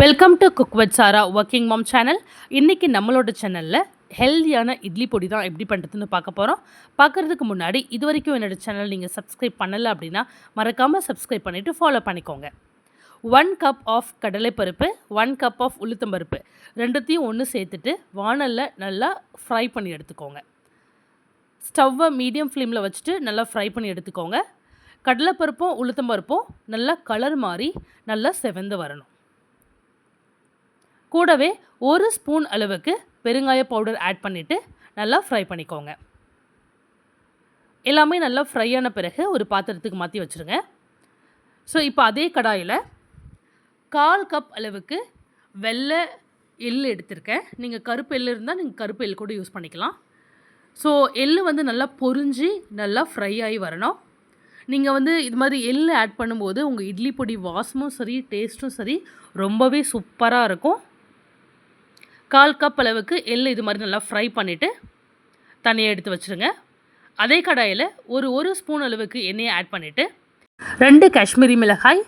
Welcome to cook with Sara working mom channel இன்றைக்கி நம்மளோட சேனலில் ஹெல்தியான இட்லி பொடி தான் எப்படி பண்ணுறதுன்னு பார்க்க போகிறோம் பார்க்குறதுக்கு முன்னாடி இது வரைக்கும் என்னோடய சேனல் நீங்கள் சப்ஸ்கிரைப் பண்ணலை அப்படின்னா மறக்காமல் சப்ஸ்கிரைப் பண்ணிவிட்டு ஃபாலோ பண்ணிக்கோங்க. ஒன் கப் ஆஃப் கடலைப்பருப்பு ஒன் கப் ஆஃப் உளுத்தம்பருப்பு ரெண்டுத்தையும் ஒன்று சேர்த்துட்டு வானலில் நல்லா ஃப்ரை பண்ணி எடுத்துக்கோங்க. ஸ்டவ்வை மீடியம் ஃப்ளேமில் வச்சுட்டு நல்லா ஃப்ரை பண்ணி எடுத்துக்கோங்க. கடலைப்பருப்பும் உளுத்தம்பருப்பும் நல்லா கலர் மாறி நல்லா செவந்து வரணும். கூடவே ஒரு ஸ்பூன் அளவுக்கு பெருங்காய பவுடர் ஆட் பண்ணிவிட்டு நல்லா ஃப்ரை பண்ணிக்கோங்க. எல்லாமே நல்லா ஃப்ரை ஆன பிறகு ஒரு பாத்திரத்துக்கு மாற்றி வச்சுருங்க. ஸோ இப்போ அதே கடாயில் கால் கப் அளவுக்கு வெள்ளை எள் எடுத்திருக்கேன். நீங்கள் கருப்பு எள் இருந்தால் நீங்கள் கருப்பு எள் கூட யூஸ் பண்ணிக்கலாம். ஸோ எள் வந்து நல்லா பொறிஞ்சி நல்லா ஃப்ரை ஆகி வரணும். நீங்கள் வந்து இது மாதிரி எள் ஆட் பண்ணும்போது உங்கள் இட்லி பொடி வாசமும் சரி டேஸ்ட்டும் சரி ரொம்பவே சூப்பராக இருக்கும். கால் கப் அளவுக்கு எள் இது மாதிரி நல்லா ஃப்ரை பண்ணிவிட்டு தனியாக எடுத்து வச்சுருங்க. அதே கடாயில் ஒரு ஒரு ஸ்பூன் அளவுக்கு எண்ணெயை ஆட் பண்ணிவிட்டு ரெண்டு காஷ்மீரி மிளகாய்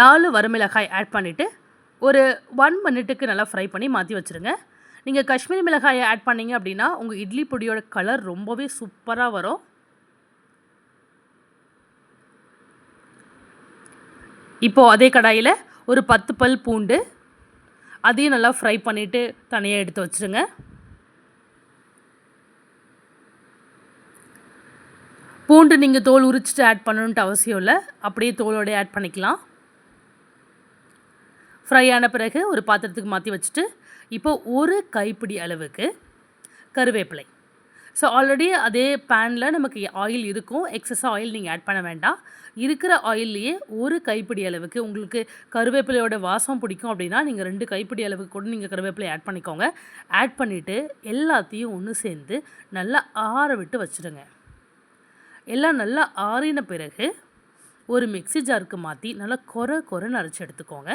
நாலு வரமிளகாய் ஆட் பண்ணிவிட்டு ஒரு ஒன் மினிட்டுக்கு நல்லா ஃப்ரை பண்ணி மாற்றி வச்சுருங்க. நீங்கள் காஷ்மீரி மிளகாயை ஆட் பண்ணிங்க அப்படின்னா உங்கள் இட்லி பொடியோட கலர் ரொம்பவே சூப்பராக வரும். இப்போது அதே கடாயில் ஒரு பத்து பல் பூண்டு அதையும் நல்லா ஃப்ரை பண்ணிவிட்டு தனியாக எடுத்து வச்சுருங்க. பூண்டு நீங்கள் தோல் உரிச்சிட்டு ஆட் பண்ணணுன்ட்டு அவசியம் இல்லை. அப்படியே தோலோடய ஆட் பண்ணிக்கலாம். ஃப்ரை ஆன பிறகு ஒரு பாத்திரத்துக்கு மாற்றி வச்சுட்டு இப்போ ஒரு கைப்பிடி அளவுக்கு கருவேப்பிலை. ஸோ ஆல்ரெடி அதே பேனில் நமக்கு ஆயில் இருக்கும். எக்ஸஸாக ஆயில் நீங்கள் ஆட் பண்ண வேண்டாம். இருக்கிற ஆயில்லையே ஒரு கைப்பிடி அளவுக்கு உங்களுக்கு கருவேப்பிலையோட வாசம் பிடிக்கும் அப்படின்னா நீங்கள் ரெண்டு கைப்பிடி அளவுக்கு கூட நீங்கள் கருவேப்பிலை ஆட் பண்ணிக்கோங்க. ஆட் பண்ணிவிட்டு எல்லாத்தையும் ஒன்று சேர்ந்து நல்லா ஆற விட்டு வச்சுடுங்க எல்லாம் நல்லா ஆறின பிறகு ஒரு மிக்சி ஜாருக்கு மாற்றி நல்லா கொர கொரன்னு அரைச்சி எடுத்துக்கோங்க.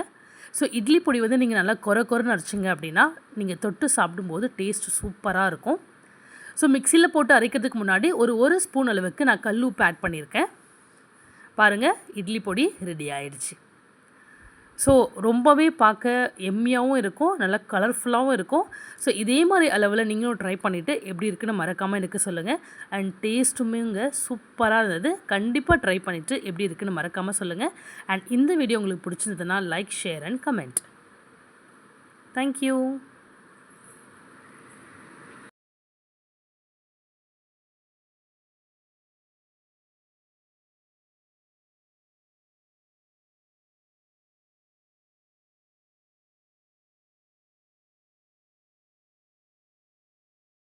ஸோ இட்லி பொடி வந்து நீங்கள் நல்லா கொர கொரன்னு அரைச்சிங்க அப்படின்னா நீங்கள் தொட்டு சாப்பிடும்போது டேஸ்ட் சூப்பராக இருக்கும். ஸோ மிக்சியில் போட்டு அரைக்கிறதுக்கு முன்னாடி ஒரு ஒரு ஸ்பூன் அளவுக்கு நான் கல் உப்பு ஆட் பண்ணியிருக்கேன் பாருங்கள் இட்லி பொடி ரெடி ஆயிடுச்சு. ஸோ ரொம்பவே பார்க்க எம்மியாகவும் இருக்கும் நல்லா கலர்ஃபுல்லாகவும் இருக்கும். ஸோ இதே மாதிரி அளவில் நீங்களும் ட்ரை பண்ணிவிட்டு எப்படி இருக்குன்னு மறக்காமல் எனக்கு சொல்லுங்கள் அண்ட் டேஸ்ட்டுமே இங்கே சூப்பராக இருந்தது. கண்டிப்பாக ட்ரை பண்ணிவிட்டு எப்படி இருக்குன்னு மறக்காமல் சொல்லுங்கள் அண்ட் இந்த வீடியோ உங்களுக்கு பிடிச்சிருந்ததுன்னா like share and comment thank you